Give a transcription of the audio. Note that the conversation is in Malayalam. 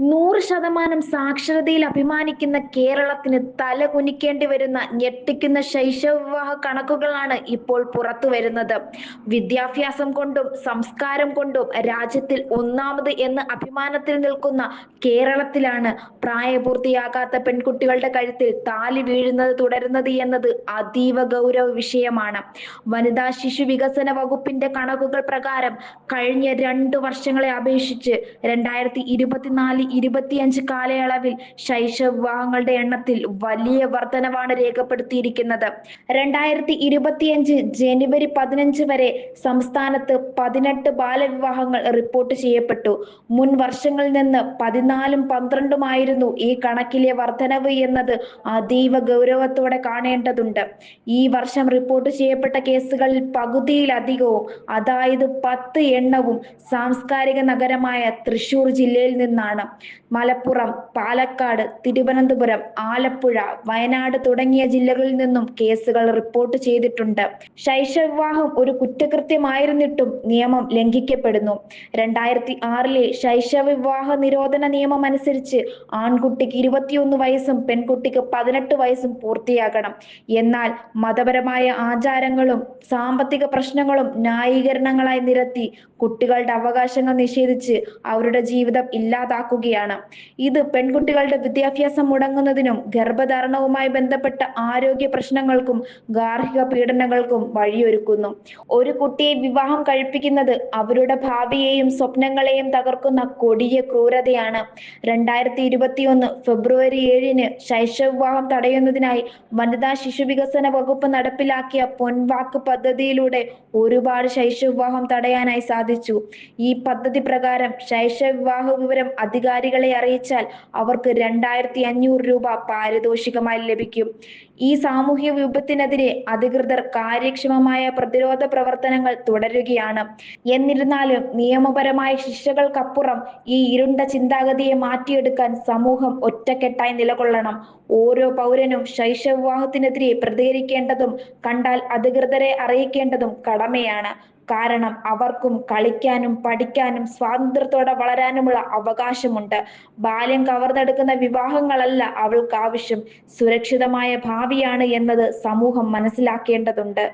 നൂറ് ശതമാനം സാക്ഷരതയിൽ അഭിമാനിക്കുന്ന കേരളത്തിന് തല കുനിക്കേണ്ടി വരുന്ന ഞെട്ടിക്കുന്ന ശൈശവ വിവാഹ കണക്കുകളാണ് ഇപ്പോൾ പുറത്തു വരുന്നത്. വിദ്യാഭ്യാസം കൊണ്ടും സംസ്കാരം കൊണ്ടും രാജ്യത്തിൽ ഒന്നാമത് എന്ന് അഭിമാനത്തിൽ നിൽക്കുന്ന കേരളത്തിലാണ് പ്രായപൂർത്തിയാകാത്ത പെൺകുട്ടികളുടെ കഴുത്തിൽ താലി വീഴുന്നത് തുടരുന്നത് എന്നത് അതീവ ഗൗരവ വിഷയമാണ്. വനിതാ ശിശു വികസന വകുപ്പിന്റെ കണക്കുകൾ പ്രകാരം കഴിഞ്ഞ രണ്ടു വർഷങ്ങളെ അപേക്ഷിച്ച് രണ്ടായിരത്തി ഇരുപത്തിനാല് ഇരുപത്തിയഞ്ച് കാലയളവിൽ ശൈശവ വിവാഹങ്ങളുടെ എണ്ണത്തിൽ വലിയ വർധനവാണ് രേഖപ്പെടുത്തിയിരിക്കുന്നത്. രണ്ടായിരത്തി ഇരുപത്തിയഞ്ച് ജനുവരി പതിനഞ്ച് വരെ സംസ്ഥാനത്ത് പതിനെട്ട് ബാലവിവാഹങ്ങൾ റിപ്പോർട്ട് ചെയ്യപ്പെട്ടു. മുൻ വർഷങ്ങളിൽ നിന്ന് പതിനാലും പന്ത്രണ്ടുമായിരുന്നു ഈ കണക്കിലെ വർധനവ് എന്നത് അതീവ ഗൗരവത്തോടെ കാണേണ്ടതുണ്ട്. ഈ വർഷം റിപ്പോർട്ട് ചെയ്യപ്പെട്ട കേസുകളിൽ പകുതിയിലധികവും അതായത് പത്ത് എണ്ണവും സാംസ്കാരിക നഗരമായ തൃശൂർ ജില്ലയിൽ നിന്നാണ്. മലപ്പുറം പാലക്കാട് തിരുവനന്തപുരം ആലപ്പുഴ വയനാട് തുടങ്ങിയ ജില്ലകളിൽ നിന്നും കേസുകൾ റിപ്പോർട്ട് ചെയ്തിട്ടുണ്ട്. ശൈശവവിവാഹം ഒരു കുറ്റകൃത്യമായിരുന്നിട്ടും നിയമം ലംഘിക്കപ്പെടുന്നു. രണ്ടായിരത്തി ആറിലെ ശൈശവ വിവാഹ നിരോധന നിയമം അനുസരിച്ച് ആൺകുട്ടിക്ക് ഇരുപത്തിയൊന്ന് വയസ്സും പെൺകുട്ടിക്ക് പതിനെട്ട് വയസ്സും പൂർത്തിയാകണം. എന്നാൽ മതപരമായ ആചാരങ്ങളും സാമ്പത്തിക പ്രശ്നങ്ങളും ന്യായീകരണങ്ങളായി നിരത്തി കുട്ടികളുടെ അവകാശങ്ങൾ നിഷേധിച്ച് അവരുടെ ജീവിതം ഇല്ലാതാക്കുകയാണ്. ഇത് പെൺകുട്ടികളുടെ വിദ്യാഭ്യാസം മുടങ്ങുന്നതിനും ഗർഭധാരണവുമായി ബന്ധപ്പെട്ട ആരോഗ്യ പ്രശ്നങ്ങൾക്കും ഗാർഹിക പീഡനങ്ങൾക്കും വഴിയൊരുക്കുന്നു. ഒരു കുട്ടിയെ വിവാഹം കഴിപ്പിക്കുന്നത് അവരുടെ ഭാവിയെയും സ്വപ്നങ്ങളെയും തകർക്കുന്ന കൊടിയ ക്രൂരതയാണ്. രണ്ടായിരത്തി ഇരുപത്തിയൊന്ന് ഫെബ്രുവരി ഏഴിന് ശൈശവ വിവാഹം തടയുന്നതിനായി വനിതാ ശിശു വികസന വകുപ്പ് നടപ്പിലാക്കിയ പൊൻവാക്ക് പദ്ധതിയിലൂടെ ഒരുപാട് ശൈശവ വിവാഹം തടയാനായി സാധിച്ചു. ഈ പദ്ധതി പ്രകാരം ശൈശവ വിവാഹ വിവരം അധികാരികളെ അറിയിച്ചാൽ അവർക്ക് രണ്ടായിരത്തി അഞ്ഞൂറ് രൂപ പാരിതോഷികമായി ലഭിക്കും. ഈ സാമൂഹ്യ വിപത്തിനെതിരെ അധികൃതർ കാര്യക്ഷമമായ പ്രതിരോധ പ്രവർത്തനങ്ങൾ തുടരുകയാണ്. എന്നിരുന്നാലും നിയമപരമായ ശിക്ഷകൾക്കപ്പുറം ഈ ഇരുണ്ട ചിന്താഗതിയെ മാറ്റിയെടുക്കാൻ സമൂഹം ഒറ്റക്കെട്ടായി നിലകൊള്ളണം. ഓരോ പൗരനും ശൈശവ വിവാഹത്തിനെതിരെ പ്രതികരിക്കേണ്ടതും കണ്ടാൽ അധികൃതരെ അറിയിക്കേണ്ടതും കടമയാണ്. കാരണം അവർക്കും കളിക്കാനും പഠിക്കാനും സ്വാതന്ത്ര്യത്തോടെ വളരാനുമുള്ള അവകാശമുണ്ട്. ബാല്യം കവർന്നെടുക്കുന്ന വിവാഹങ്ങളല്ല അവൾക്ക് ആവശ്യം. സുരക്ഷിതമായ ഭാവിയാണ് എന്നത് സമൂഹം മനസ്സിലാക്കേണ്ടതുണ്ട്.